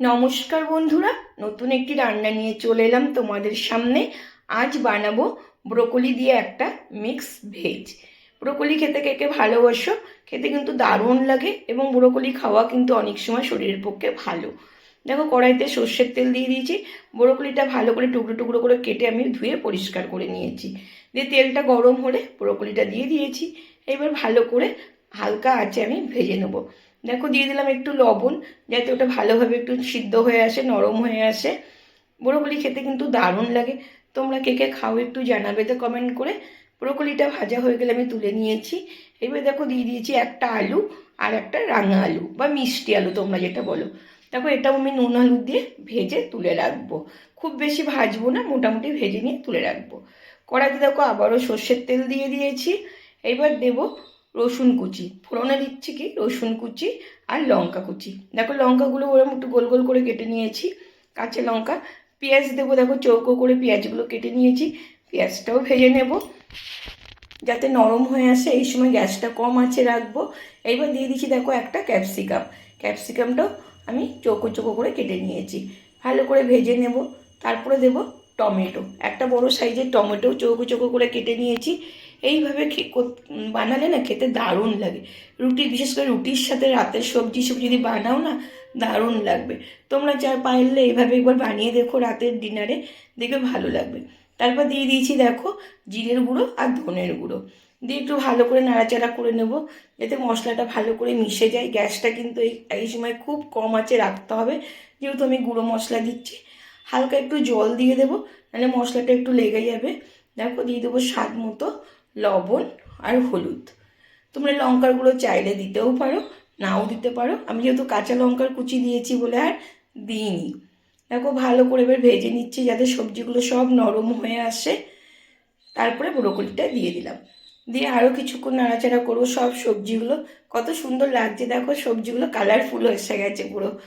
নমস্কার বন্ধুরা, নতুন একটি রান্না নিয়ে চলে এলাম তোমাদের সামনে। আজ বানাবো ব্রোকলি দিয়ে একটা মিক্স ভেজ। ব্রোকলি খেতে কে কে ভালোবাসো? খেতে কিন্তু দারুণ লাগে এবং ব্রোকলি খাওয়া কিন্তু অনেক সময় শরীরের পক্ষে ভালো। দেখো, কড়াইতে সর্ষের তেল দিয়ে দিয়েছি। ব্রোকলিটা ভালো করে টুকরো টুকরো করে কেটে আমি ধুয়ে পরিষ্কার করে নিয়েছি। দিয়ে তেলটা গরম হলে ব্রোকলিটা দিয়ে দিয়েছি। এবার ভালো করে হালকা আছে আমি ভেজে নেব। দেখো দিয়ে দিলাম একটু লবণ, যাতে ওটা ভালোভাবে একটু সিদ্ধ হয়ে আসে, নরম হয়ে আসে। ব্রোকলি খেতে কিন্তু দারুণ লাগে। তোমরা কে কে খাও একটু জানাবে তো কমেন্ট করে। ব্রোকলিটা ভাজা হয়ে গেলে আমি তুলে নিয়েছি। এবার দেখো দিয়ে দিয়েছি একটা আলু আর একটা রাঙা আলু বা মিষ্টি আলু তোমরা যেটা বলো। দেখো এটাও আমি নুন আলু দিয়ে ভেজে তুলে রাখব। খুব বেশি ভাজবো না, মোটামুটি ভেজে নিয়ে তুলে রাখব। কড়াইতে দেখো আবারও সর্ষের তেল দিয়ে দিয়েছি। এবার দেবো রসুন কুচি। ফোড়নে দিচ্ছি কি? রসুন কুচি আর লঙ্কা কুচি। দেখো লঙ্কাগুলো ওরকম একটু গোল গোল করে কেটে নিয়েছি। কাঁচা লঙ্কা। পেঁয়াজ দেবো, দেখো চৌকো করে পেঁয়াজগুলো কেটে নিয়েছি। পেঁয়াজটাও ভেজে নেব। যাতে নরম হয়ে আসে, এই সময় গ্যাসটা কম আছে রাখব। এইবার দিয়ে দিচ্ছি, দেখো একটা ক্যাপসিকাম। ক্যাপসিকামটাও আমি চৌকো চৌকো করে কেটে নিয়েছি। ভালো করে ভেজে নেব। তারপরে দেব টমেটো। একটা বড় সাইজের টমেটো চৌকো চৌকো করে কেটে নিয়েছি। এইভাবে বানালে না খেতে দারুণ লাগে। রুটি, বিশেষ করে রুটির সাথে রাতের সবজি সব যদি বানাও না, দারুণ লাগবে। তোমরা যা পারলে এইভাবে একবার বানিয়ে দেখো রাতের ডিনারে, দেখবে ভালো লাগবে। তারপর দিয়ে দিয়েছি দেখো জিরের গুঁড়ো আর ধনের গুঁড়ো। দিয়ে একটু ভালো করে নাড়াচাড়া করে নেব, যাতে মশলাটা ভালো করে মিশে যায়। গ্যাসটা কিন্তু এই এই সময় খুব কম আছে, রাখতে হবে। যেহেতু আমি গুঁড়ো মশলা দিচ্ছি, হালকা একটু জল দিয়ে দেবো, নাহলে মশলাটা একটু লেগে যাবে। দেখো দিয়ে দেবো স্বাদ মতো লবণ আর হলুদ। তোমরা লঙ্কার গুঁড়ো চাইলে দিতেও পারো, নাও দিতে পারো। আমি যেহেতু কাঁচা লঙ্কার কুচি দিয়েছি বলে আর দিইনি। দেখো, ভালো করে এবার ভেজে নিচ্ছি যাতে সবজিগুলো সব নরম হয়ে আসে। তারপরে ব্রোকলিটা দিয়ে দিলাম। দিয়ে আরও কিছুক্ষণ নাড়াচাড়া করব। সব সবজিগুলো কত সুন্দর লাগছে। দেখো, সবজিগুলো কালারফুল এসে গেছে পুরো।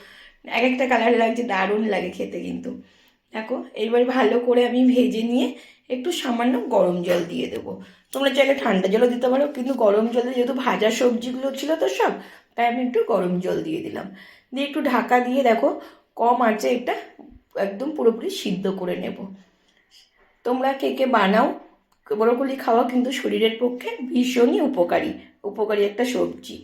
এক একটা কালার লাগছে, দারুণ লাগে খেতে কিন্তু। দেখো, এইবার ভালো করে আমি ভেজে নিয়ে একটু সামান্য গরম জল দিয়ে দেবো। তোমরা চাইলে ঠান্ডা জলও দিতে পারো, কিন্তু গরম জলে যেহেতু ভাজা সবজিগুলো ছিল তো সব, তাই আমি একটু গরম জল দিয়ে দিলাম। দিয়ে একটু ঢাকা দিয়ে দেখো, কম আছে এটা একদম পুরোপুরি সিদ্ধ করে নেব। তোমরা কে কে বানাও, ব্রোকলি খাওয়া কিন্তু শরীরের পক্ষে ভীষণই উপকারী উপকারী একটা সবজি।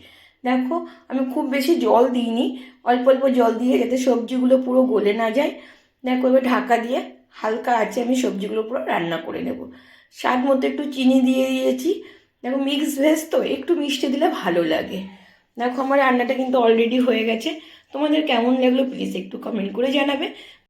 দেখো, আমি খুব বেশি জল দিইনি, অল্প অল্প জল দিয়ে যাতে সবজিগুলো পুরো গলে না যায়। দেখো, এবার ঢাকা দিয়ে হালকা আছে আমি সবজিগুলো পুরো রান্না করে নেব। স্বাদ মতো একটু চিনি দিয়ে দিয়েছি। দেখো মিক্স ভেজ তো, একটু মিষ্টি দিলে ভালো লাগে। দেখো, আমার রান্নাটা কিন্তু অলরেডি হয়ে গেছে। তোমাদের কেমন লাগল প্লিজ একটু কমেন্ট করে জানাবে।